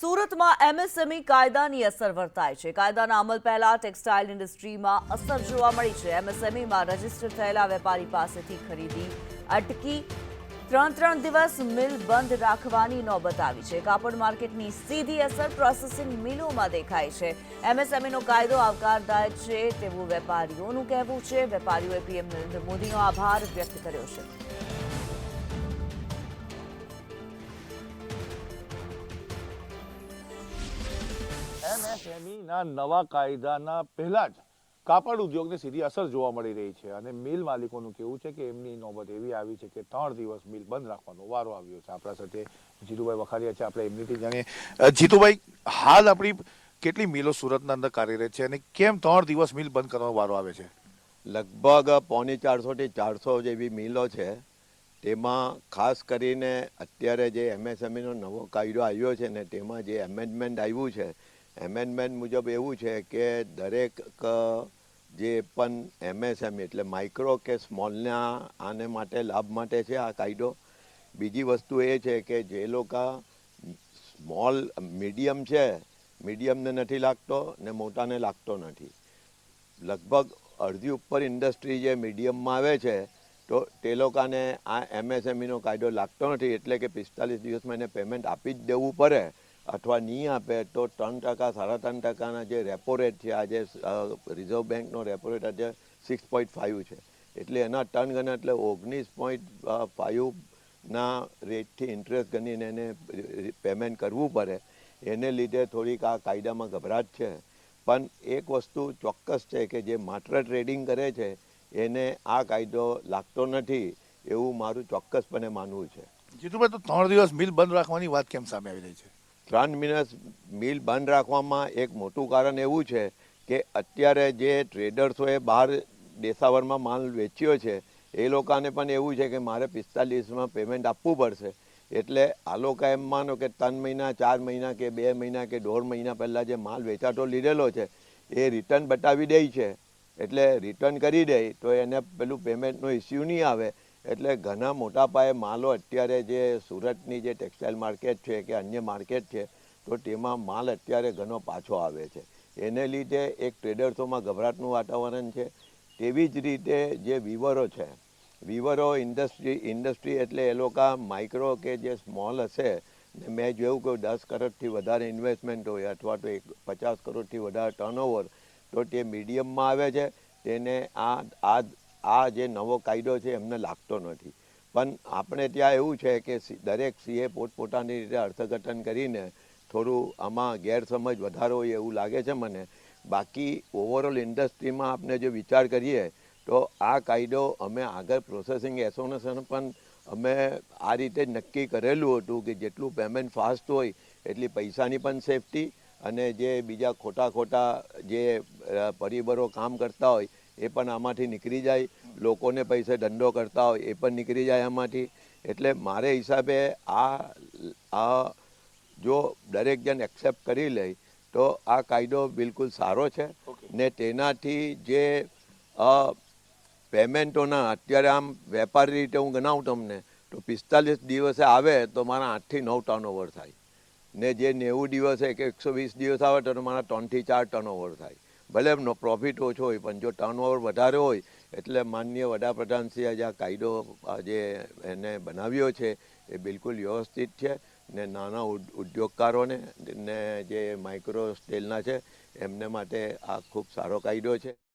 સુરતમાં એમએસએમઈ કાયદાની અસર વર્તાય છે. કાયદાના અમલ પહેલા ટેક્સટાઇલ ઇન્ડસ્ટ્રીમાં અસર જોવા મળી છે. એમએસએમઈમાં રજિસ્ટર થયેલા વેપારી પાસેથી ખરીદી અટકી ત્રણ ત્રણ દિવસ મિલ બંધ રાખવાની નોબત આવી છે. કાપડ માર્કેટની સીધી અસર પ્રોસેસિંગ મિલોમાં દેખાય છે. એમએસએમઈનો કાયદો આવકારદાયક છે તેવું વેપારીઓનું કહેવું છે. વેપારીઓએ પીએમ નરેન્દ્ર મોદીનો આભાર વ્યક્ત કર્યો છે. એમએસએમઈના નવા કાયદાના પહેલા જ કાપડ ઉદ્યોગને સીધી અસર જોવા મળી રહી છે અને મિલ માલિકોનું કેવું છે કે એમની નોબત એવી આવી છે કે ત્રણ દિવસ મિલ બંધ રાખવાનો વારો આવ્યો છે. આપણા સાથે જીતુભાઈ વખારિયા છે, આપણે એમનીથી જાણીએ. જીતુભાઈ, હાલ આપણી કેટલી મિલો સુરતના અંદર કાર્યરત છે અને કેમ ત્રણ દિવસ મિલ બંધ કરવાનો વારો આવે છે? લગભગ પોણી ચારસોથી ચારસો જેવી મિલો છે. તેમાં ખાસ કરીને અત્યારે જે એમએસએમઈનો નવો કાયદો આવ્યો છે ને તેમાં જે એમેન્ડમેન્ટ આવ્યું છે એમેન્ડમેન્ટ મુજબ એવું છે કે દરેક જે પણ એમએસએમઈ એટલે માઇક્રો કે સ્મોલના આને માટે લાભ માટે છે આ કાયદો. બીજી વસ્તુ એ છે કે જે લોકો સ્મોલ મીડિયમ છે મીડિયમને નથી લાગતો ને મોટાને લાગતો નથી. લગભગ અડધી ઉપર ઇન્ડસ્ટ્રી જે મીડિયમમાં આવે છે, તો તે લોકોને આ એમએસએમઈનો કાયદો લાગતો નથી એટલે કે પિસ્તાલીસ દિવસમાં એને પેમેન્ટ આપી જ દેવું પડે. અથવા નહીં આપે તો ત્રણ ટકા, સાડા ત્રણ ટકાના જે રેપો રેટ છે આજે રિઝર્વ બેંકનો રેપો રેટ આજે સિક્સ પોઈન્ટ ફાઇવ છે. એટલે એના ટર્ન ગણા, એટલે ઓગણીસ પોઈન્ટ ફાઇવના રેટથી ઇન્ટરેસ્ટ ગણીને એને પેમેન્ટ કરવું પડે. એને લીધે થોડીક આ કાયદામાં ગભરાટ છે. પણ એક વસ્તુ ચોક્કસ છે કે જે માત્ર ટ્રેડિંગ કરે છે, એને આ કાયદો લાગતો નથી એવું મારું ચોક્કસપણે માનવું છે. જીતુભાઈ, તો ત્રણ દિવસ મિલ બંધ રાખવાની વાત કેમ સામે આવી રહી છે? ત્રણ મિનસ મિલ બંધ રાખવામાં એક મોટું કારણ એવું છે કે અત્યારે જે ટ્રેડર્સોએ બહાર દેશાવરમાં માલ વેચ્યો છે, એ લોકોને પણ એવું છે કે મારે પિસ્તાલીસમાં પેમેન્ટ આપવું પડશે. એટલે આ લોકો એમ માનો કે ત્રણ મહિના, ચાર મહિના કે બે મહિના કે દોઢ મહિના પહેલાં જે માલ વેચાતો લીધેલો છે, એ રિટર્ન બતાવી દે છે. એટલે રિટર્ન કરી દે, તો એને પેલું પેમેન્ટનો ઇસ્યુ નહીં આવે. એટલે ઘણા મોટા પાયે માલો અત્યારે જે સુરતની જે ટેક્સટાઇલ માર્કેટ છે કે અન્ય માર્કેટ છે, તો તેમાં માલ અત્યારે ઘણો પાછો આવે છે. એને લીધે એક ટ્રેડર્સોમાં ગભરાટનું વાતાવરણ છે. તેવી જ રીતે જે વિવરો છે, વિવરો ઇન્ડસ્ટ્રી ઇન્ડસ્ટ્રી એટલે એ લોકો માઇક્રો કે જે સ્મોલ હશે, ને મેં જોયું કે દસ કરોડથી વધારે ઇન્વેસ્ટમેન્ટ હોય અથવા તો એક પચાસ કરોડથી વધારે ટર્નઓવર, તો તે મીડિયમમાં આવે છે. તેને આ આ આ જે નવો કાયદો છે એમને લાગતો નથી. પણ આપણે ત્યાં એવું છે કે દરેક સીએ પોતપોતાની રીતે અર્થઘટન કરીને થોડું આમાં ગેરસમજ વધારો હોય એવું લાગે છે મને. બાકી ઓવરઓલ ઇન્ડસ્ટ્રીમાં આપણે જો વિચાર કરીએ તો આ કાયદો અમે આગળ પ્રોસેસિંગ એસોસિએશન પણ અમે આ રીતે જ નક્કી કરેલું હતું કે જેટલું પેમેન્ટ ફાસ્ટ હોય એટલી પૈસાની પણ સેફટી અને જે બીજા ખોટા ખોટા જે પરિબળો કામ કરતા હોય એ પણ આમાંથી નીકળી જાય. લોકોને પૈસે ધંધો કરતા હોય એ પણ નીકળી જાય આમાંથી. એટલે મારે હિસાબે આ આ જો દરેક જણ એક્સેપ્ટ કરી લે તો આ કાયદો બિલકુલ સારો છે. ને તેનાથી જે પેમેન્ટોના અત્યારે આમ વેપારી રીતે હું ગણાવું તમને તો પિસ્તાલીસ દિવસે આવે તો મારા આઠથી નવ ટર્નઓવર થાય. ને જે નેવું દિવસે કે એકસો વીસ દિવસ આવે તો મારા ત્રણથી ચાર ટર્નઓવર થાય. ભલે એમનો પ્રોફિટ ઓછો હોય, પણ જો ટર્નઓવર વધારે હોય, એટલે માનનીય વડાપ્રધાનશ્રીએ જે આ કાયદો જે એને બનાવ્યો છે, એ બિલકુલ વ્યવસ્થિત છે ને નાના ઉદ- ઉદ્યોગકારોને ને જે માઇક્રો સ્ટેલના છે, એમને માટે આ ખૂબ સારો કાયદો છે.